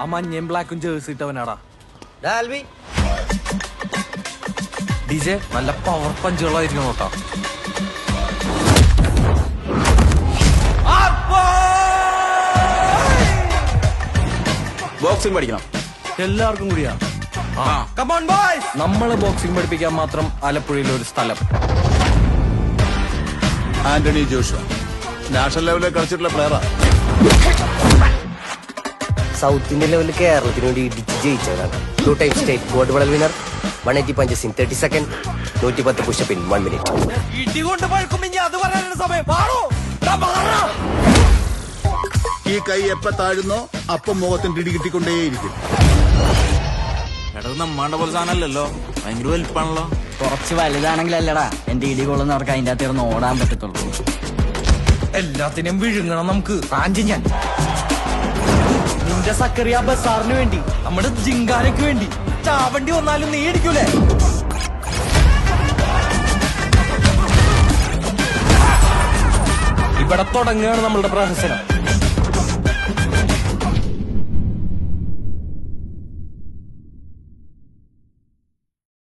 ആ മഞ്ഞയും ബ്ലാക്കും ജേഴ്സി ഇട്ടവനാടാ. ആൽവി ഡിജെ നല്ല പവർ പഞ്ചുകളായിരിക്കും നോട്ടാ ബോക്സിംഗ് പഠിക്കണം. എല്ലാവർക്കും കൂടിയാ? നമ്മൾ ബോക്സിംഗ് പഠിപ്പിക്കാൻ മാത്രം ആലപ്പുഴയിൽ ഒരു സ്ഥലം. ആന്റണി ജോഷ നാഷണൽ ലെവലിൽ കളിച്ചിട്ടുള്ള പ്ലെയറാ സൗത്ത് ഇന്ത്യൻ ലെവലിൽ കേരളത്തിന് വേണ്ടി ഇടിച്ച് ജയിച്ചതാണ് two time state gold medal winner one eighty punches in thirty second നൂറ്റി പത്ത് പുഷപ്പ് ഇൻ വൺ മിനിറ്റ് ഇടി കൊണ്ട് പഴുക്കും ഇനി അത് പറയാനുള്ള സമയം. ഈ കൈ എപ്പ താഴുന്നോ അപ്പം മുഖത്തിന് ഇടി കിട്ടിക്കൊണ്ടേയിരിക്കും. എടാ ഇത് നമ്മാണ്ട പോലെ സാധനമല്ലല്ലോ. ഭയങ്കര വലിപ്പാണല്ലോ കുറച്ച് വലുതാണെങ്കിലല്ലടാ എന്റെ ഇടി കൊള്ളുന്നവർക്ക് അതിന്റെ അകത്ത് ഇരുന്ന് ഓടാൻ പറ്റത്തുള്ളൂ. എല്ലാത്തിനെയും വിഴുങ്ങണം നമുക്ക്. റാഞ്ചി ഞാൻ. സക്കറിയ ബസാറിന് വേണ്ടി നമ്മുടെ ജിങ്കാരയ്ക്ക് വേണ്ടി ചാവണ്ടി വന്നാലും നീ അടിക്കൂലേ ഇവിടെ തുടങ്ങുകയാണ് നമ്മളുടെ പ്രഹസനം.